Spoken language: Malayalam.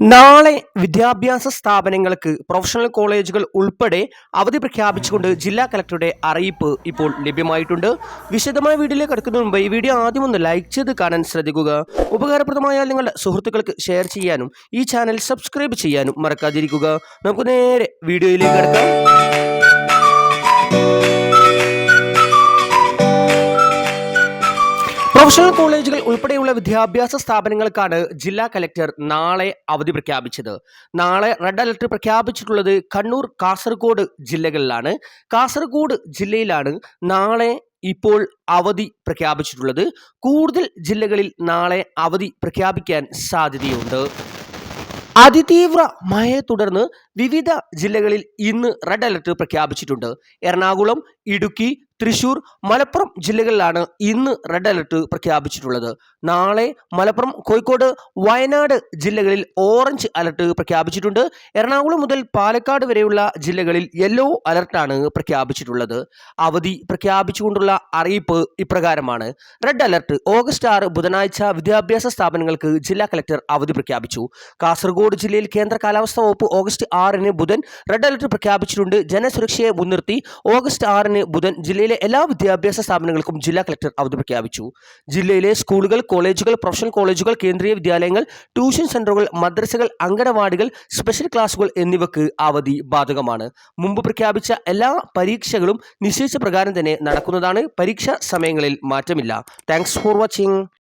നാളെ വിദ്യാഭ്യാസ സ്ഥാപനങ്ങൾക്ക് പ്രൊഫഷണൽ കോളേജുകൾ ഉൾപ്പെടെ അവധി പ്രഖ്യാപിച്ചുകൊണ്ട് ജില്ലാ കലക്ടറുടെ അറിയിപ്പ് ഇപ്പോൾ ലഭ്യമായിട്ടുണ്ട്. വിശദമായ വീഡിയോയിലേക്ക് കടക്കുന്നതിന് മുമ്പ് ഈ വീഡിയോ ആദ്യം ഒന്ന് ലൈക്ക് ചെയ്ത് കാണാൻ ശ്രദ്ധിക്കുക. ഉപകാരപ്രദമായാൽ നിങ്ങളുടെ സുഹൃത്തുക്കൾക്ക് ഷെയർ ചെയ്യാനും ഈ ചാനൽ സബ്സ്ക്രൈബ് ചെയ്യാനും മറക്കാതിരിക്കുക. നമുക്ക് നേരെ വീഡിയോയിലേക്ക് കിടക്കാം. പ്രൊഫഷണൽ കോളേജുകൾ ഉൾപ്പെടെയുള്ള വിദ്യാഭ്യാസ സ്ഥാപനങ്ങൾക്കാണ് ജില്ലാ കലക്ടർ നാളെ അവധി പ്രഖ്യാപിച്ചത്. നാളെ റെഡ് അലർട്ട് പ്രഖ്യാപിച്ചിട്ടുള്ളത് കണ്ണൂർ കാസർഗോഡ് ജില്ലകളിലാണ്. കാസർഗോഡ് ജില്ലയിലാണ് നാളെ ഇപ്പോൾ അവധി പ്രഖ്യാപിച്ചിട്ടുള്ളത്. കൂടുതൽ ജില്ലകളിൽ നാളെ അവധി പ്രഖ്യാപിക്കാൻ സാധ്യതയുണ്ട്. അതിതീവ്ര മഴയെ തുടർന്ന് വിവിധ ജില്ലകളിൽ ഇന്ന് റെഡ് അലർട്ട് പ്രഖ്യാപിച്ചിട്ടുണ്ട്. എറണാകുളം ഇടുക്കി തൃശൂർ മലപ്പുറം ജില്ലകളിലാണ് ഇന്ന് റെഡ് അലർട്ട് പ്രഖ്യാപിച്ചിട്ടുള്ളത്. നാളെ മലപ്പുറം കോഴിക്കോട് വയനാട് ജില്ലകളിൽ ഓറഞ്ച് അലർട്ട് പ്രഖ്യാപിച്ചിട്ടുണ്ട്. എറണാകുളം മുതൽ പാലക്കാട് വരെയുള്ള ജില്ലകളിൽ യെല്ലോ അലർട്ടാണ് പ്രഖ്യാപിച്ചിട്ടുള്ളത്. അവധി പ്രഖ്യാപിച്ചുകൊണ്ടുള്ള അറിയിപ്പ് ഇപ്രകാരമാണ്. റെഡ് അലർട്ട് ഓഗസ്റ്റ് ആറ് ബുധനാഴ്ച വിദ്യാഭ്യാസ സ്ഥാപനങ്ങൾക്ക് ജില്ലാ കലക്ടർ അവധി പ്രഖ്യാപിച്ചു. കാസർഗോഡ് ജില്ലയിൽ കേന്ദ്ര കാലാവസ്ഥാ വകുപ്പ് ഓഗസ്റ്റ് ആറിന് ബുധൻ റെഡ് അലർട്ട് പ്രഖ്യാപിച്ചിട്ടുണ്ട്. ജനസുരക്ഷയെ മുൻനിർത്തി ഓഗസ്റ്റ് ആറിന് ബുധൻ ജില്ലയിലെ എല്ലാ വിദ്യാഭ്യാസ സ്ഥാപനങ്ങൾക്കും ജില്ലാ കളക്ടർ അവധി പ്രഖ്യാപിച്ചു ജില്ലയിലെ സ്കൂളുകൾ കോളേജുകൾ പ്രൊഫഷണൽ കോളേജുകൾ കേന്ദ്രീയ വിദ്യാലയങ്ങൾ ട്യൂഷൻ സെന്ററുകൾ മദ്രസകൾ അങ്കണവാടികൾ സ്പെഷ്യൽ ക്ലാസുകൾ എന്നിവയ്ക്ക് അവധി ബാധകമാണ്. മുമ്പ് പ്രഖ്യാപിച്ച എല്ലാ പരീക്ഷകളും നിശ്ചയിച്ച പ്രകാരം തന്നെ നടക്കുന്നതാണ്. പരീക്ഷാ സമയങ്ങളിൽ മാറ്റമില്ല. Thanks for watching.